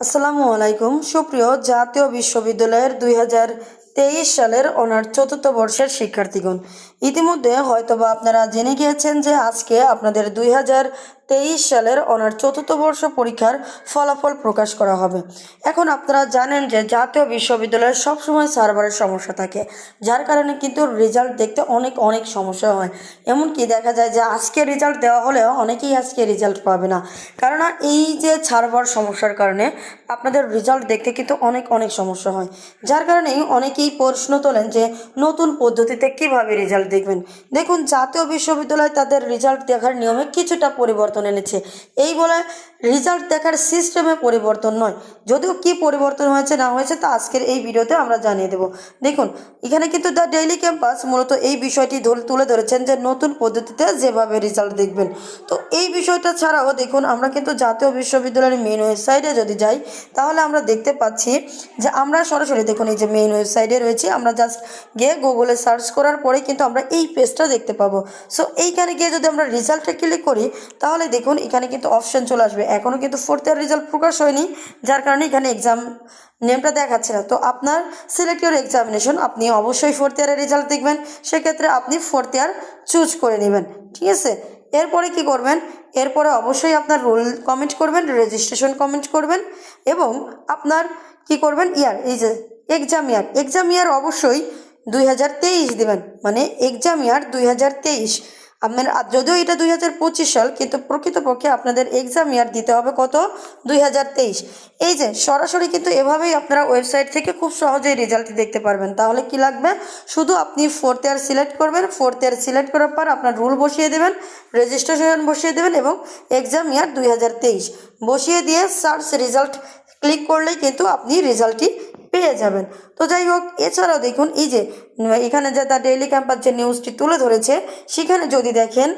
আসসালামু আলাইকুম। সুপ্রিয় জাতীয় বিশ্ববিদ্যালয়ের দুই হাজার তেইশ সালের অনার চতুর্থ বর্ষের শিক্ষার্থীগণ, ইতিমধ্যে হয়তোবা আপনারা জেনে গিয়েছেন যে আজকে আপনাদের দুই হাজার তেইশ সালের অনার চতুর্থ বর্ষ পরীক্ষার ফলাফল প্রকাশ করা হবে। এখন আপনারা জানেন যে জাতীয় বিশ্ববিদ্যালয়ে সবসময় সার্ভারের সমস্যা থাকে, যার কারণে কিন্তু রেজাল্ট দেখতে অনেক অনেক সমস্যা হয়। এমনকি দেখা যায় যে আজকে রেজাল্ট দেওয়া হলেও অনেকেই আজকে রেজাল্ট পাবে না। কারণ এই যে সার্ভার সমস্যার কারণে আপনাদের রেজাল্ট দেখতে কিন্তু অনেক অনেক সমস্যা হয়। যার কারণে অনেকেই প্রশ্ন তোলেন যে নতুন পদ্ধতিতে কীভাবে রেজাল্ট দেখবেন? দেখুন, জাতীয় বিশ্ববিদ্যালয় তাদের রেজাল্ট দেখার নিয়মে কিছুটা পরিবর্তন এনেছে। এই বলে রেজাল্ট দেখার সিস্টেমে পরিবর্তন নয়। যদিও কি পরিবর্তন হয়েছে, না হয়েছে তা আজকের এই ভিডিওতে আমরা জানিয়ে দেব। দেখুন, এখানে কিন্তু দ্য ডেইলি ক্যাম্পাস মূলত এই বিষয়টি ধরে তুলে ধরেছেন যে নতুন পদ্ধতিতে যেভাবে রেজাল্ট দেখবেন। তো এই বিষয়টা ছাড়াও দেখুন, আমরা কিন্তু জাতীয় বিশ্ববিদ্যালয়ের মেইন ওয়েবসাইটে যদি যাই, তাহলে আমরা দেখতে পাচ্ছি যে আমরা সরাসরি দেখুন, এই যে মেইন ওয়েবসাইটে রয়েছে, আমরা জাস্ট গিয়ে গুগলে সার্চ করার পরেই কিন্তু আমরা এই পেজটা দেখতে পাবো। সো এইখানে গিয়ে যদি আমরা রেজাল্টে ক্লিক করি, তাহলে দেখুন, এখানে কিন্তু অপশন চলে আসবে। এখনও কিন্তু ফোর্থ ইয়ার রেজাল্ট প্রকাশ হয়নি, যার কারণে এখানে এক্সাম নেমটা দেখাচ্ছে না। তো আপনার সিলেক্ট এক্সামিনেশন আপনি অবশ্যই ফোর্থ ইয়ারের রেজাল্ট দেখবেন। সেক্ষেত্রে আপনি ফোর্থ ইয়ার চুজ করে নেবেন, ঠিক আছে? এরপরে কি করবেন? এরপরে অবশ্যই আপনার রোল কমেন্ট করবেন রেজিস্ট্রেশন কমেন্ট করবেন এবং আপনার কি করবেন? ইয়ার এই যে এক্সাম ইয়ার এক্সাম ইয়ার অবশ্যই দুই হাজার তেইশ দেবেন মানে এক্সাম ইয়ার দুই হাজার তেইশ। আপনার, আর যদিও এটা দুই হাজার পঁচিশ সাল, কিন্তু প্রকৃতপক্ষে আপনাদের এক্সাম ইয়ার দিতে হবে কত? দুই হাজার তেইশ। এই যে, সরাসরি কিন্তু এভাবেই আপনারা ওয়েবসাইট থেকে খুব সহজেই রেজাল্ট দেখতে পারবেন। তাহলে কি লাগবে? শুধু আপনি ফোর্থ ইয়ার সিলেক্ট করবেন ফোর্থ ইয়ার সিলেক্ট করার পর আপনার রুল বসিয়ে দেবেন রেজিস্ট্রেশন বসিয়ে দেবেন এবং এক্সাম ইয়ার দুই হাজার তেইশ। বসিয়ে দিয়ে সার্চ রেজাল্ট ক্লিক করলেই কিন্তু আপনি রেজাল্টটি পেয়ে যাবেন। তো যাই হোক, এছাড়াও দেখুন, এই যে, এখানে যে তার ডেইলি ক্যাম্পাস যে নিউজটি তুলে ধরেছে, সেখানে যদি দেখেন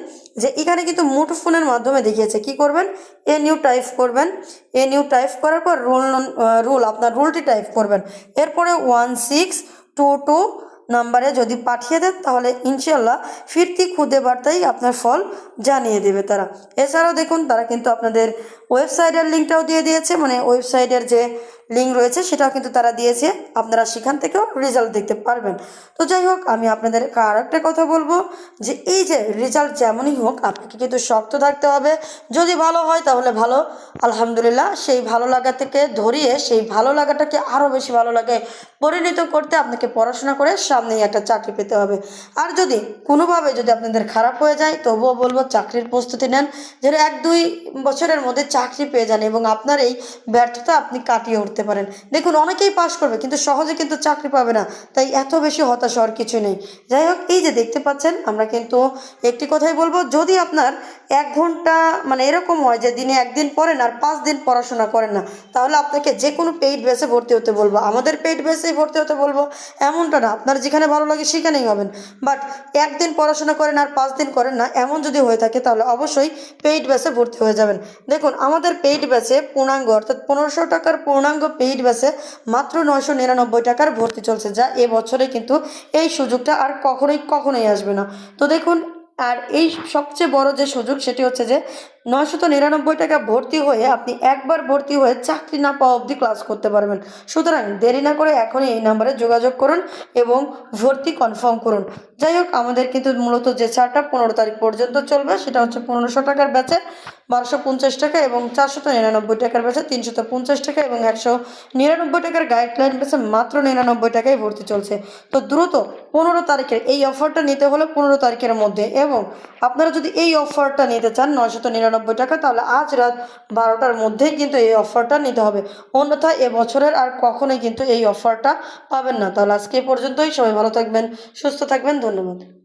যে এখানে কিন্তু মুঠোফোনের মাধ্যমে দেখিয়েছে। কি করবেন? এ নিউ টাইপ করবেন। এ নিউ টাইপ করার পর রুল রুল আপনার রুলটি টাইপ করবেন। এরপরে ওয়ান সিক্স টু টু নাম্বারে যদি পাঠিয়ে দেন, তাহলে ইনশাল্লাহ ফিরতি খুদে বার্তাই আপনার ফল জানিয়ে দেবে তারা। এছাড়াও দেখুন, তারা কিন্তু আপনাদের ওয়েবসাইটের লিঙ্কটাও দিয়ে দিয়েছে। মানে ওয়েবসাইটের যে লিঙ্ক রয়েছে, সেটাও কিন্তু তারা দিয়েছে। আপনারা সেখান থেকেও রেজাল্ট দেখতে পারবেন। তো যাই হোক, আমি আপনাদের আর একটা কথা বলব, যে এই যে রেজাল্ট যেমনই হোক, আপনাকে কিন্তু শক্ত থাকতে হবে। যদি ভালো হয়, তাহলে ভালো। আলহামদুলিল্লাহ, সেই ভালো লাগা থেকে ধরিয়ে, সেই ভালো লাগাটাকে আরও বেশি ভালো লাগে, পরিণত করতে আপনাকে পড়াশোনা করে সামনেই একটা চাকরি পেতে হবে। আর যদি কোনোভাবে যদি আপনাদের খারাপ হয়ে যায়, তবুও বলব চাকরির প্রস্তুতি নেন, যেন এক দুই বছরের মধ্যে চাকরি পেয়ে যান এবং আপনার এই ব্যর্থতা আপনি কাটিয়ে উঠতে পারেন। দেখুন, অনেকেই পাশ করবে, কিন্তু সহজে কিন্তু চাকরি পাবে না। তাই এত বেশি হতাশ হওয়ার কিছু নেই। যাই হোক, এই যে দেখতে পাচ্ছেন, আমরা কিন্তু একটি কথাই বলব, যদি আপনার এক ঘণ্টা মানে এরকম হয় যে দিনে একদিন পড়েন আর পাঁচ দিন পড়াশোনা করেন না। তাহলে আপনাকে যে কোনো পেইড বেসে ভর্তি হতে বলব। আমাদের পেইড বেসেই ভর্তি হতে বলব। এমনটা না, আপনার যেখানে ভালো লাগে সেখানেই হবেন। বাট একদিন পড়াশোনা করেন আর পাঁচ দিন করেন না, এমন যদি হয়ে থাকে তাহলে অবশ্যই পেইড বেসে ভর্তি হয়ে যাবেন। দেখুন, আমাদের পেইড বেসে পূর্ণাঙ্গ, অর্থাৎ পনেরোশো টাকার পূর্ণাঙ্গ পেইড বেসে মাত্র নয়শো নিরানব্বই টাকার ভর্তি চলছে, যা এবছরে কিন্তু এই সুযোগটা আর কখনোই কখনোই আসবে না। তো দেখুন আর এই সবচেয়ে বড় যে সুযোগ সেটি হচ্ছে যে নয়শত নিরানব্বই টাকা ভর্তি হয়ে আপনি একবার ভর্তি হয়ে চাকরি না পাওয়া অবধি ক্লাস করতে পারবেন। সুতরাং দেরি না করে এখনই এই নাম্বারে যোগাযোগ করুন এবং ভর্তি কনফার্ম করুন। যাই হোক, আমাদের কিন্তু মূলত যে চারটা পনেরো তারিখ পর্যন্ত চলবে, সেটা হচ্ছে পনেরোশো টাকার ব্যাচে বারোশো পঞ্চাশ টাকা এবং চারশত নিরানব্বই টাকার ব্যাচে তিনশত পঞ্চাশ টাকা এবং একশো নিরানব্বই টাকার গাইডলাইন ব্যাচে মাত্র নিরানব্বই টাকায় ভর্তি চলছে। তো দ্রুত পনেরো তারিখের এই অফারটা নিতে হলে পনেরো তারিখের মধ্যে এবং আপনারা যদি এই অফারটা নিতে চান নয়শত নিরানব্বই টাকা, তাহলে আজ রাত বারোটার মধ্যেই কিন্তু এই অফারটা নিতে হবে। অন্যথায় এবছরের আর কখনোই কিন্তু এই অফারটা পাবেন না। তাহলে আজকে পর্যন্তই। সবাই ভালো থাকবেন, সুস্থ থাকবেন। ধন্যবাদ।